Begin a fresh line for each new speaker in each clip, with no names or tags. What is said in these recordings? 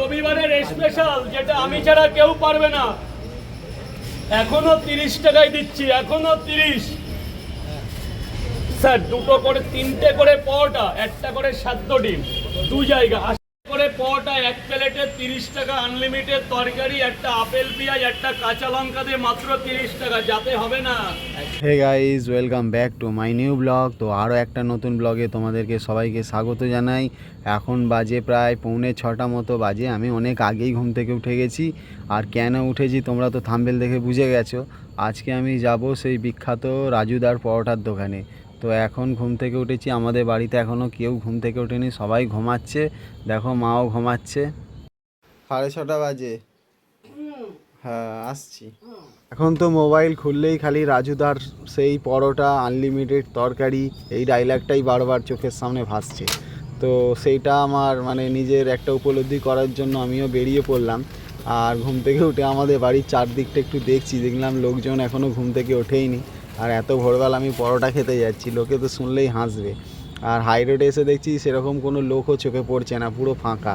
রবিবারের স্পেশাল যেটা আমি ছাড়া কেউ পারবে না। এখনও তিরিশ টাকায় দিচ্ছি, এখনও তিরিশ। স্যার, দুটো করে, তিনটে করে পরোটা, একটা করে সাদ্য ডিম। দু জায়গা পরোটা এক প্লেটে তিরিশ টাকা আনলিমিটেড তরকারি, একটা আপেল পেঁয়াজ, একটা কাঁচা লঙ্কা দিয়ে মাত্র তিরিশ টাকা, যাতে হবে না।
Hey guys welcome back to my new blog তো আরও একটা নতুন ব্লগে তোমাদেরকে সবাইকে স্বাগত জানাই। এখন বাজে প্রায় পৌনে ছটা মতো বাজে। আমি অনেক আগেই ঘুম থেকে উঠে গেছি। আর কেন উঠেছি তোমরা তো থাম্বেল দেখে বুঝে গেছো। আজকে আমি যাব সেই বিখ্যাত রাজুদার পরোটার দোকানে। তো এখন ঘুম থেকে উঠেছি আমাদের বাড়িতে এখনও কেউ ঘুম থেকে ওঠেনি সবাই ঘুমাচ্ছে। দেখো মাও ঘুমাচ্ছে। সাড়ে ছটা বাজে। হ্যাঁ আসছি। এখন তো মোবাইল খুললেই খালি রাজুদার সেই পরোটা আনলিমিটেড তরকারি এই ডাইলগটাই বারবার চোখের সামনে ভাসছে। তো সেইটা আমার মানে নিজের একটা উপলব্ধি করার জন্য আমিও বেরিয়ে পড়লাম। আর ঘুম থেকে উঠে আমাদের বাড়ির চারদিকটা একটু দেখছি দেখলাম লোকজন এখনও ঘুম থেকে ওঠেইনি। আর এত ভোরবেলা আমি পরোটা খেতে যাচ্ছি, লোকে তো শুনলেই হাসবে। আর হাই রোডে এসে দেখছি সেরকম কোনো লোকও চোখে পড়ছে না, পুরো ফাঁকা।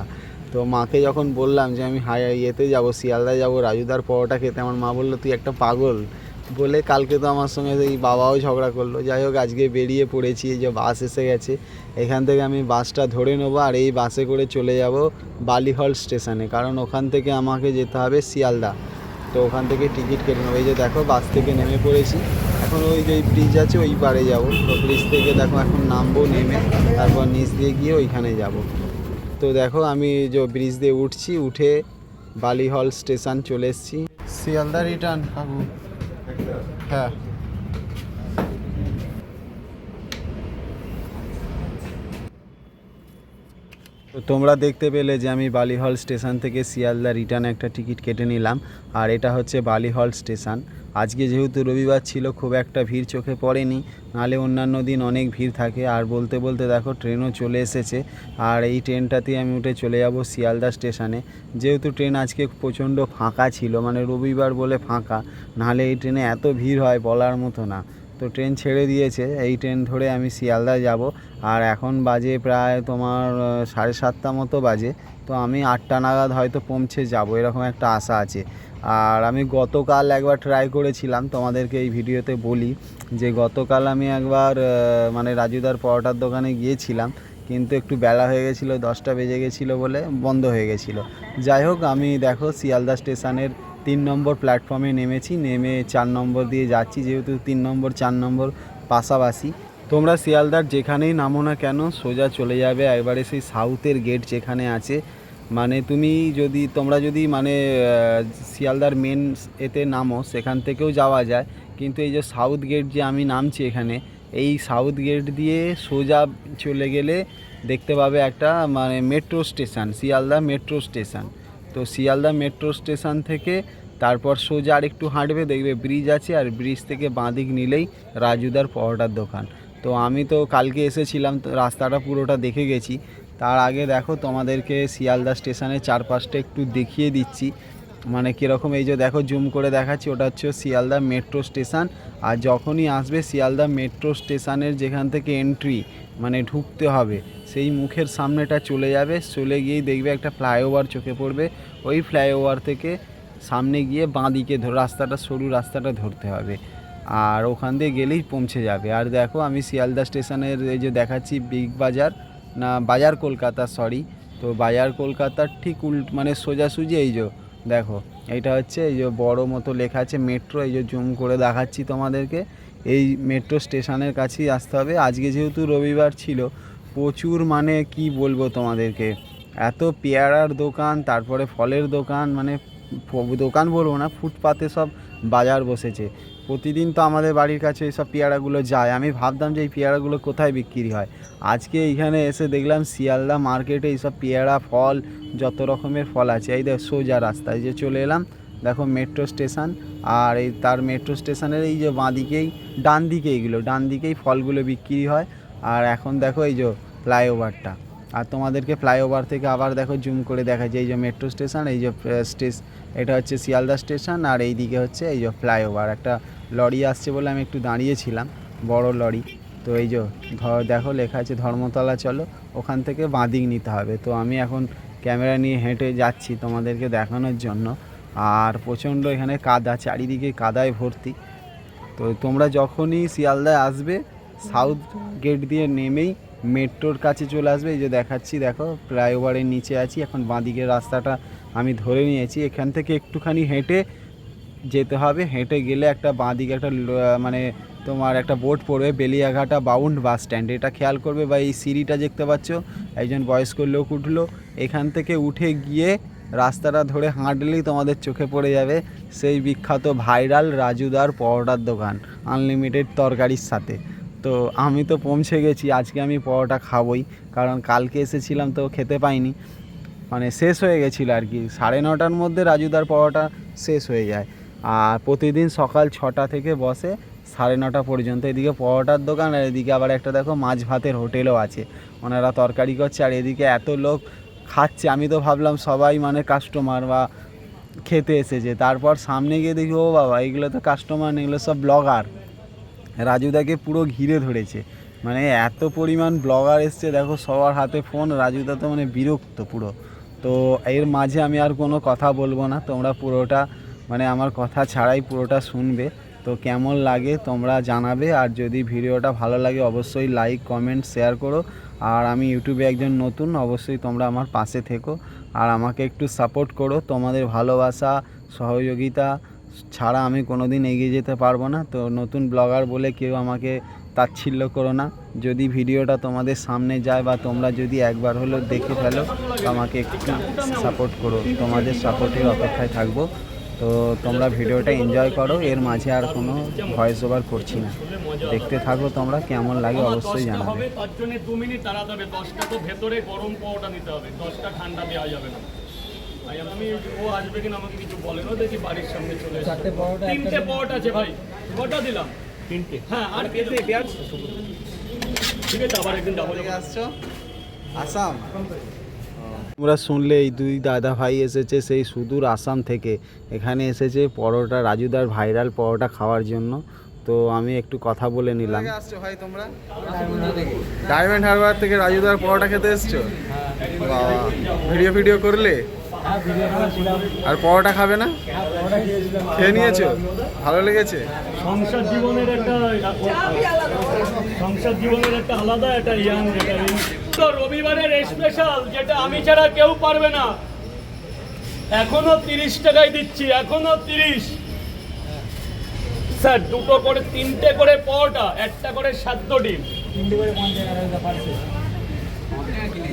তো মাকে যখন বললাম যে আমি হাই ইয়েতে যাব, শিয়ালদায় যাব, রাজুদার পরোটা খেতে, আমার মা বলল, তুই একটা পাগল। বলে কালকে তো আমার সঙ্গে এই বাবাও ঝগড়া করল। যাই হোক, আজকে বেরিয়ে পড়েছি, এই যে বাস এসে গেছে। এখান থেকে আমি বাসটা ধরে নেব আর এই বাসে করে চলে যাব বালিহল স্টেশনে, কারণ ওখান থেকে আমাকে যেতে হবে শিয়ালদা। তো ওখান থেকে টিকিট কেটে নেব। এই যে দেখো, বাস থেকে নেমে পড়েছি। এখন ওই যে ব্রিজ আছে ওই পারে যাব। তো ব্রিজ থেকে দেখো এখন নামবো নেমে তারপর নিচ দিয়ে গিয়ে ওইখানে যাব। তো দেখো আমি যে ব্রিজ দিয়ে উঠছি উঠে বালিহল স্টেশন চলে এসেছি। শিয়ালদা রিটার্ন কাকু। হ্যাঁ। তো তোমরা দেখতে পেলে যে আমি বালিহল স্টেশন থেকে শিয়ালদা রিটার্ন একটা টিকিট কেটে নিলাম আর এটা হচ্ছে বালিহল স্টেশন আজকে যেহেতু রবিবার ছিল, খুব একটা ভিড় চোখে পড়েনি। নাহলে অন্যান্য দিন অনেক ভিড় থাকে। আর বলতে বলতে দেখো, ট্রেনও চলে এসেছে। আর এই ট্রেনটাতেই আমি উঠে চলে যাব শিয়ালদা স্টেশনে। যেহেতু ট্রেন আজকে প্রচণ্ড ফাঁকা ছিল মানে রবিবার বলে ফাঁকা নাহলে এই ট্রেনে এত ভিড় হয় বলার মতো না। তো ট্রেন ছেড়ে দিয়েছে, এই ট্রেন ধরে আমি শিয়ালদা যাব। আর এখন বাজে প্রায় তোমার সাড়ে সাতটা মতো বাজে। তো আমি আটটা নাগাদ হয়তো পৌঁছে যাব, এরকম একটা আশা আছে। আর আমি গতকাল একবার ট্রাই করেছিলাম, তোমাদেরকে এই ভিডিওতে বলি যে গতকাল আমি একবার মানে রাজুদার পরোটার দোকানে গিয়েছিলাম, কিন্তু একটু বেলা হয়ে গেছিল, দশটা বেজে গেছিল বলে বন্ধ হয়ে গেছিল। যাই হোক, আমি দেখো শিয়ালদা স্টেশনের তিন নম্বর প্ল্যাটফর্মে নেমেছি, নেমে চার নম্বর দিয়ে যাচ্ছি, যেহেতু তিন নম্বর, চার নম্বর পাশাপাশি। তোমরা শিয়ালদার যেখানেই নামো না কেন, সোজা চলে যাবে একবারে সেই সাউথের গেট যেখানে আছে মানে তুমি যদি, তোমরা যদি মানে শিয়ালদার মেন এতে নামো, সেখান থেকেও যাওয়া যায়। কিন্তু এই যে সাউথ গেট যে আমি নামছি এখানে, এই সাউথ গেট দিয়ে সোজা চলে গেলে দেখতে পাবে একটা মানে metro station Sealdah metro station তো শিয়ালদা মেট্রো স্টেশন থেকে তারপর সোজা আর একটু হাঁটবে, দেখবে ব্রিজ আছে আর ব্রিজ থেকে বাঁদিক নিলেই রাজুদার পরোটার দোকান। তো আমি তো কালকে এসেছিলাম, তো রাস্তাটা পুরোটা দেখে গেছি। তার আগে দেখো তোমাদেরকে শিয়ালদা স্টেশনের চারপাশটা একটু দেখিয়ে দিচ্ছি। মানে কীরকম এই যে দেখো জুম করে দেখাচ্ছি, ওটা হচ্ছে শিয়ালদা মেট্রো স্টেশন। আর যখনই আসবে শিয়ালদা মেট্রো স্টেশনের যেখান থেকে এন্ট্রি মানে ঢুকতে হবে, সেই মুখের সামনেটা চলে যাবে, চলে গিয়েই দেখবে একটা ফ্লাইওভার চোখে পড়বে। ওই ফ্লাইওভার থেকে সামনে গিয়ে বাঁদিকে রাস্তাটা, সরু রাস্তাটা ধরতে হবে। আর ওখান দিয়ে গেলেই পৌঁছে যাবে। আর দেখো আমি শিয়ালদা স্টেশনের এই যে দেখাচ্ছি বিগ বাজার। না বাজার কলকাতা সরি তো বাজার কলকাতার ঠিক উল্ট মানে সোজাসুজি এই যে, দেখো, এইটা হচ্ছে এই যে বড় মতো লেখা আছে মেট্রো, এই যে জুম করে দেখাচ্ছি তোমাদেরকে। এই মেট্রো স্টেশনের কাছেই আসতে হবে। আজকে যেহেতু রবিবার ছিল, প্রচুর মানে কি বলব তোমাদেরকে? এত পেয়ারার দোকান, তারপরে ফলের দোকান মানে দোকান বলব না, ফুটপাতে সব বাজার বসেছে। প্রতিদিন তো আমাদের বাড়ির কাছে এইসব পেয়ারাগুলো যায়। আমি ভাবতাম যে এই পেয়ারাগুলো কোথায় বিক্রি হয়। আজকে এইখানে এসে দেখলাম শিয়ালদা মার্কেটে এইসব পেয়ারা, ফল, যত রকমের ফল আছে। এই দেখ, সোজা রাস্তায় যে চলে এলাম, দেখো মেট্রো স্টেশন। আর এই তার মেট্রো স্টেশনের এই যে বাঁদিকেই ডান দিকে এইগুলো ডান দিকেই ফলগুলো বিক্রি হয়। আর এখন দেখো এই যে ফ্লাইওভারটা। আর তোমাদেরকে ফ্লাইওভার থেকে আবার দেখো জুম করে দেখা যায় এই যে মেট্রো স্টেশন এই যে স্টেশ এটা হচ্ছে শিয়ালদা স্টেশন আর এই দিকে হচ্ছে এই যে ফ্লাইওভার একটা লরি আসছে বলে আমি একটু দাঁড়িয়েছিলাম, বড় লরি। তো এই যে দেখো লেখা আছে ধর্মতলা, চলো। ওখান থেকে বাঁদিক নিতে হবে। তো আমি এখন ক্যামেরা নিয়ে হেঁটে যাচ্ছি তোমাদেরকে দেখানোর জন্য। আর প্রচণ্ড এখানে কাদা, চারিদিকে কাদায় ভর্তি। তো তোমরা যখনই শিয়ালদায় আসবে সাউথ গেট দিয়ে নেমেই মেট্রোর কাছে চলে আসবে। এই যে দেখাচ্ছি, দেখো, ফ্লাইওভারের নিচে আছি। এখন বাঁদিকের রাস্তাটা আমি ধরে নিয়েছি। এখান থেকে একটুখানি হেঁটে যেতে হবে। হেঁটে গেলে একটা বাঁদিকে একটা মানে তোমার একটা বোর্ড পড়বে, বেলিয়াঘাটা বাউন্ড বাস স্ট্যান্ড। এটা খেয়াল করবে বা এই সিঁড়িটা দেখতে পাচ্ছ? একজন বয়স্ক লোক উঠল। এখান থেকে উঠে গিয়ে রাস্তাটা ধরে হাঁটলেই তোমাদের চোখে পড়ে যাবে সেই বিখ্যাত ভাইরাল রাজুদার পরোটার দোকান, আনলিমিটেড তরকারির সাথে। তো আমি তো পৌঁছে গেছি, আজকে আমি পরোটা খাবই। কারণ কালকে এসেছিলাম তো খেতে পাইনি। মানে শেষ হয়ে গেছিল আর কি। সাড়ে নটার মধ্যে রাজুদার পরোটা শেষ হয়ে যায়। আর প্রতিদিন সকাল ছটা থেকে বসে সাড়ে নটা পর্যন্ত। এদিকে পরোটার দোকান আর এদিকে আবার একটা দেখো মাছ ভাতের হোটেলও আছে। ওনারা তরকারি করছে আর এদিকে এত লোক খাচ্ছে। আমি তো ভাবলাম সবাই মানে কাস্টমার বা খেতে এসেছে। তারপর সামনে গিয়ে দেখি, ও বাবা, এগুলো তো কাস্টমার এগুলো সব ব্লগার রাজুদাকে পুরো ঘিরে ধরেছে। মানে এত পরিমাণ ব্লগার এসছে, দেখো সবার হাতে ফোন রাজুদা তো মানে বিরক্ত পুরো। তো এর মাঝে আমি আর কোনো কথা বলব না, তোমরা পুরোটা মানে আমার কথা ছাড়াই পুরোটা শুনবে। তো কেমন লাগে তোমরা জানাবে, আর যদি ভিডিওটা ভালো লাগে অবশ্যই লাইক কমেন্ট শেয়ার করো। আর আমি ইউটিউবে একজন নতুন, অবশ্যই তোমরা আমার পাশে থেকো। আর আমাকে একটু সাপোর্ট করো, তোমাদের ভালোবাসা, সহযোগিতা ছাড়া আমি কোনো দিন এগিয়ে যেতে পারব না। তো নতুন ব্লগার বলে কেউ আমাকে তাচ্ছিল্য করো না। যদি ভিডিওটা তোমাদের সামনে যায় বা তোমরা যদি একবার হলেও দেখে ফেলো আমাকে একটু সাপোর্ট করো। তোমাদের সাপোর্টের অপেক্ষায় থাকব। তো তোমরা ভিডিওটা এনজয় করো। এর মাঝে আর কোনো ভয়েস ওভার করছি না। দেখতে থাকো তোমরা কেমন লাগে অবশ্যই জানাবে।
হবে তার জন্য দু মিনিট দাঁড়াতে হবে। দশটা তো ভেতরে গরম পাওয়াটা নিতে হবে। দশটা ঠান্ডা দেওয়া যাবে না। ভাই আমি ও আসবে কিনা আমাকে কিছু বলেন ও দেখি বাড়ির সামনে চলে এসে।
চারটে পরোটা,
তিনটে পরোটা আছে ভাই কটা দিলাম? তিনটে। হ্যাঁ আর পেঁয়াজ। পেঁয়াজ। ঠিক আছে আবার একদিন যাব
আসছো? আসাম। তোমরা শুনলে এই দুই দাদা ভাই এসেছে সেই সুদূর আসাম থেকে। এখানে এসেছে পরোটা রাজুদার ভাইরাল পরোটা খাওয়ার জন্য। তো আমি একটু কথা বলে নিলাম। আসছো ভাই তোমরা? ডায়মন্ড হারবার থেকে। রাজুদার পরোটা খেতে এসছো? বাবা ভিডিও ভিডিও করলে?
হ্যাঁ
আর পরোটা খাবে না? খেয়ে নিয়েছো? ভালো লেগেছে?
সংসার জীবনের একটা সংসার জীবনের একটা আলাদা একটা ইয়াং যেটা তো রবিবারের স্পেশাল যেটা আমি ছাড়া কেউ পারবে না। এখনও তিরিশ টাকায় দিচ্ছি এখনও তিরিশ। স্যার দুটো করে তিনটে করে পরোটা একটা করে সাদ্য ডিম।
তিনটে করে পঞ্চাশ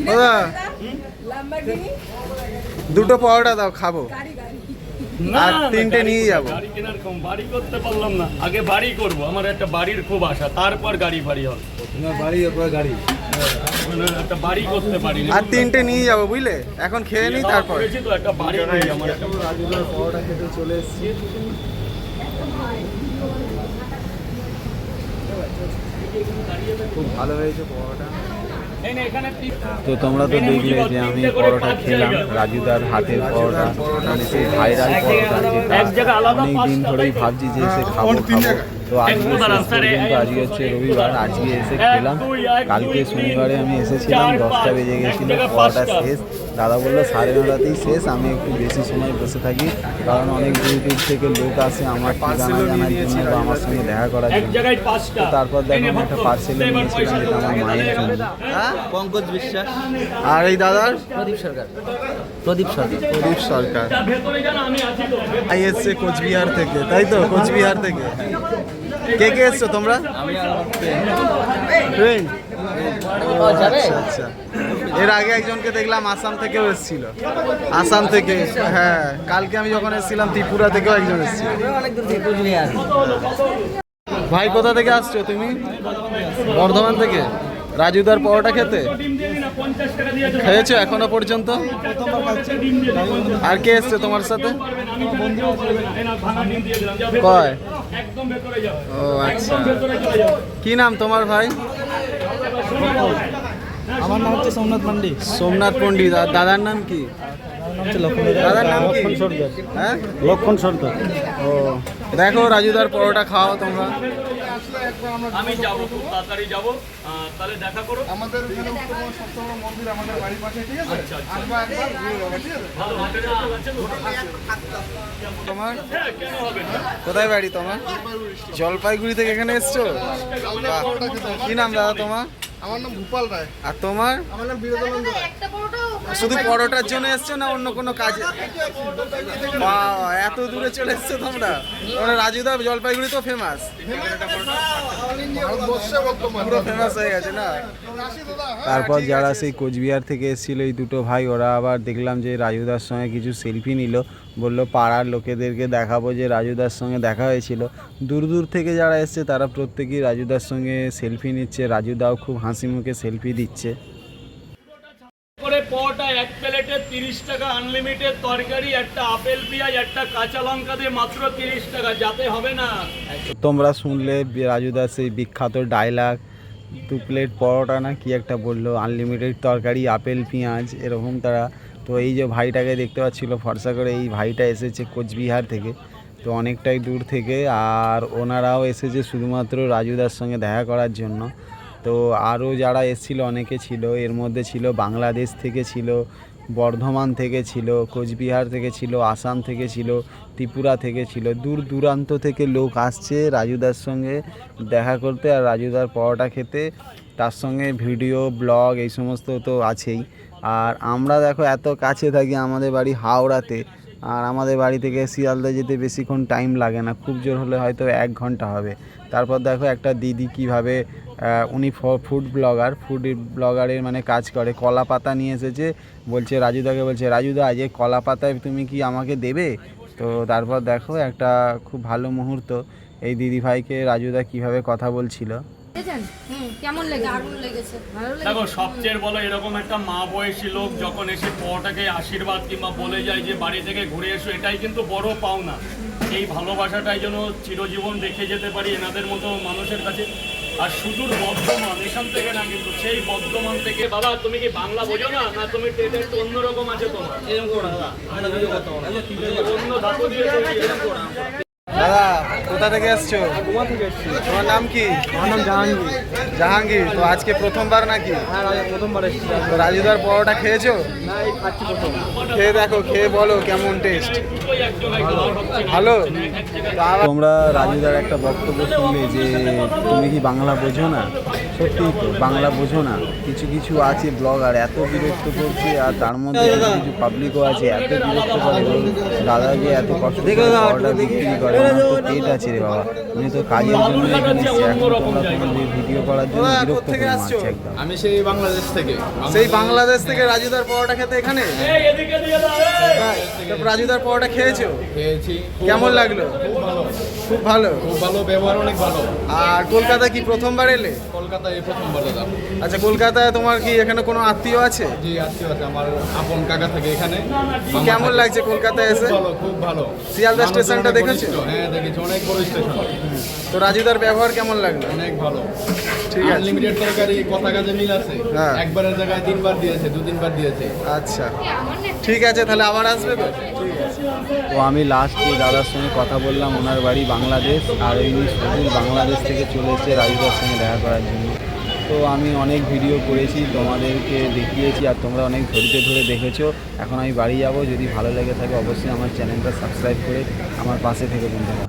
দাদা। দুটো পরোটা দাও খাব। আর তিনটে নিয়ে যাব।
গাড়ি কেনার কম বাড়ি করতে পারলাম না। আগে বাড়ি করব আমার একটা বাড়ির খুব আশা তারপর গাড়ি ফাড়ি হবে।
তোমার বাড়ি গাড়ি।
একটা বাড়ি করতে পারি
আর তিনটে নিয়ে যাব বুঝলে? এখন খেয়ে নিই তারপর।
তো একটা বাড়ি আমার একটা
খেতে চলে এসেছি। খুব ভালো হয়েছে
তিন-
তো তোমরা তো দেখলে যে আমি পরোটা খেলাম রাজুদার হাতের পরোটা মানে সেই ভাইরাল পরোটা
যেটা জায়গায়
অনেক দিন ধরেই? ভাবছি যে সে খাব খাব তো আজকে শেষ পর্যন্ত আজকে হচ্ছে রবিবার আজকে এসে খেলাম। কালকে শনিবারে আমি এসেছিলাম দশটা বেজে গেছিল
পাঁচটা।
শেষ। দাদা বলল সাড়ে নটাতেই শেষ আমি একটু বেশি সময় বসে থাকি কারণ অনেক দূর দূর থেকে লোক আসে আমার ঠিকানা জানার জন্য বা আমার সঙ্গে দেখা করার জন্য।
জায়গায় পাঁচটা।
তো তারপর দেখো আমি একটা পার্সেলে নিয়েছিলাম যেটা আমার মায়ের জন্য।
হ্যাঁ?
পঙ্কজ বিশ্বাস।
আর এই দাদার?
প্রদীপ সরকার। প্রদীপ সরকার।
প্রদীপ সরকার। আই এসছে কোচবিহার থেকে তাই তো? কোচবিহার থেকে। কে কে এসছো তোমরা? আচ্ছা আচ্ছা। এর আগে একজনকে দেখলাম আসাম থেকেও এসেছিল। আসাম থেকে হ্যাঁ কালকে আমি যখন এসেছিলাম ত্রিপুরা থেকেও একজন এসেছিল। ভাই, কোথা থেকে আসছো তুমি? বর্ধমান থেকে? রাজুদার পরোটা খেতে। খেয়েছো এখনও পর্যন্ত? আর কে এসছে তোমার সাথে? কয়?
একদম ভেতরে যাও।
ও আচ্ছা। কি নাম তোমার ভাই?
আমার নাম হচ্ছে সোমনাথ মান্ডি
সোমনাথ পণ্ডিত আর দাদার নাম কি? দাদার নাম কি? হ্যাঁ?
লক্ষণ সর্দার।
ও দেখো রাজুদার পরোটা খাও তোমরা।
একবার আমরা
আমি যাব খুব তাড়াতাড়ি যাব। তাহলে দেখা করো।
আমাদের এখানে উত্তরবঙ্গ সপ্তম মন্দির আমাদের বাড়ির পাশে ঠিক আছে?
আচ্ছা, আচ্ছা।
আসবা একবার ঘুরে যাবে ঠিক আছে?
ভালো?
তোমার?
হ্যাঁ কেন হবে না?
কোথায় বাড়ি তোমার? জলপাইগুড়ি থেকে এখানে এসছো? কি নাম দাদা তোমার?
আমার নাম ভূপাল রায়।
আর তোমার?
আমার নাম বিরোধানন্দ রায়
একটা পরোটা
শুধু পরোটার জন্য এসছো না অন্য কোনো কাজে? এত দূরে চলে এসছো তোমরা। তোমরা রাজুদা জলপাইগুড়ি তো ফেমাস পুরো ফেমাস হয়ে গেছে না?
রাশি দাদা হ্যাঁ,
তারপর যারা সেই কোচবিহার থেকে এসেছিল এই দুটো ভাই ওরা আবার দেখলাম যে রাজুদার সঙ্গে কিছু সেলফি নিল। বলল পাড়ার লোকেদেরকে দেখাবো যে রাজুদার সঙ্গে দেখা হয়েছিল। দূর দূর থেকে যারা এসছে তারা প্রত্যেকেই রাজুদার সঙ্গে সেলফি নিচ্ছে। রাজুদাও খুব হাসি মুখে সেলফি দিচ্ছে।
করে পরোটা এক প্লেটে তিরিশ টাকা আনলিমিটেড তরকারি একটা আপেল পেঁয়াজ একটা কাঁচা লঙ্কা দিয়ে মাত্র তিরিশ টাকা। যাতে হবে না।
তোমরা শুনলে রাজুদার সেই বিখ্যাত ডায়লগ দু প্লেট পরোটা না কি একটা বলল আনলিমিটেড তরকারি আপেল পেঁয়াজ এরকম তারা তো এই যে ভাইটাকে দেখতে পাচ্ছিল, ফর্সা করে এই ভাইটা এসেছে কোচবিহার থেকে। তো অনেকটাই দূর থেকে, আর ওনারাও এসেছে শুধুমাত্র রাজুদার সঙ্গে দেখা করার জন্য। তো আরও যারা এসেছিল, অনেকে ছিল, এর মধ্যে ছিল বাংলাদেশ থেকে ছিল, বর্ধমান থেকে ছিল, কোচবিহার থেকে ছিল, আসাম থেকে ছিল, ত্রিপুরা থেকে ছিল। দূর দূরান্ত থেকে লোক আসছে রাজুদার সঙ্গে দেখা করতে, আর রাজুদার পরোটা খেতে। তার সঙ্গে ভিডিও, ব্লগ, এই সমস্ত তো আছেই। আর আমরা দেখো এত কাছে থাকি আমাদের বাড়ি হাওড়াতে, আর আমাদের বাড়ি থেকে শিয়ালদা যেতে বেশিক্ষণ টাইম লাগে না, খুব জোর হলে হয়তো এক ঘণ্টা হবে। তারপর দেখো একটা দিদি কীভাবে উনি ফুড ব্লগার ফুড ব্লগারের মানে কাজ করে, কলা পাতা নিয়ে এসেছে, বলছে রাজুদাকে, বলছে, রাজুদা আজ কলা পাতায় তুমি কি আমাকে দেবে? তো তারপর দেখো একটা খুব ভালো মুহূর্ত, এই দিদি ভাইকে রাজুদা কীভাবে কথা বলছিল।
কেমন লেগেছে? দারুণ লেগেছে। ভালো লেগেছে?
দেখো সবচেয়ে বলো এরকম একটা মা বয়সী লোক যখন এসে পরোটাকে আশীর্বাদ কিংবা বলে যায় যে বাড়ি থেকে ঘুরে এসো এটাই কিন্তু বড় পাওনা। এই ভালোবাসাটাই যেন চিরজীবন রেখে যেতে পারি এনাদের মতো মানুষের কাছে। আর সুদূর বর্ধমান এখান থেকে না কিন্তু সেই বর্ধমান থেকে। বাবা তুমি কি বাংলা বোঝো না? না তুমি অন্যরকম আছে তোমার? অন্য ধাতু দিয়ে
দাদা কোথা থেকে এসছো? তোমার নাম কি?
আমার নাম জাহাঙ্গীর।
জাহাঙ্গীর তো আজকে প্রথমবার নাকি?
হ্যাঁ রাজা প্রথমবার এসেছি।
তো রাজুদার পরোটা খেয়েছো?
না এই খাচ্ছি প্রথম।
খেয়ে দেখো খেয়ে বলো কেমন টেস্ট। ভালো? তোমরা রাজুদার একটা বক্তব্য শুনলে যে তুমি কি বাংলা বোঝো না? সত্যি তো বাংলা বোঝো না। কিছু কিছু আছে ব্লগার এত বিরক্ত করছে আর তার মধ্যে কিছু পাবলিকও আছে এত বিরক্ত করে দাদা যে এত কষ্ট খাওয়াটা বিক্রি করে। তো পেট আছে রে বাবা। উনি তো কাজের জন্য এখানে এসছে এখন তোমরা তোমাদের ভিডিও করার জন্য বিরক্ত করে মারছে একদম।
আমি সেই বাংলাদেশ থেকে।
সেই বাংলাদেশ থেকে রাজুদার পরোটা খেতে এখানে? রাজুদার পরোটা খেয়েছো?
খেয়েছি
কেমন লাগল?
খুব ভালো।
খুব ভালো?
খুব ভালো ব্যবহার অনেক ভালো।
আর কলকাতা কি প্রথমবার এলে?
কলকাতায় এই প্রথমবার দাদা
আচ্ছা কলকাতায় তোমার কি এখানে কোনো আত্মীয় আছে?
জি আত্মীয় আছে আমার আপন কাকা থাকে এখানে।
কেমন লাগছে কলকাতায় এসে?
ভালো খুব ভালো।
শিয়ালদা স্টেশনটা দেখেছ?
হ্যাঁ দেখেছি অনেক বড় স্টেশন।
তো রাজুদার ব্যবহার কেমন লাগল?
অনেক ভালো।
ঠিক আছে।
লিমিটেড তরকারি কথা কাজে মিল আছে
হ্যাঁ।
একবারের জায়গায় তিনবার দিয়েছে দু তিনবার দিয়েছে।
আচ্ছা। ঠিক আছে তাহলে আবার আসবে তো? ঠিক আছে। তো আমি লাস্ট এই দাদার সঙ্গে কথা বললাম ওনার বাড়ি বাংলাদেশ আর এই বাংলাদেশ থেকে চলে এসেছে রাজুদার সঙ্গে দেখা করার জন্য। তো আমি অনেক ভিডিও করেছি, তোমাদেরকে দেখিয়েছি আর তোমরা অনেক ধৈর্য ধরে দেখেছ। এখন আমি বাড়ি যাব, যদি ভালো লেগে থাকে অবশ্যই আমার চ্যানেলটা সাবস্ক্রাইব করে আমার পাশে থেকে বন্ধুরা।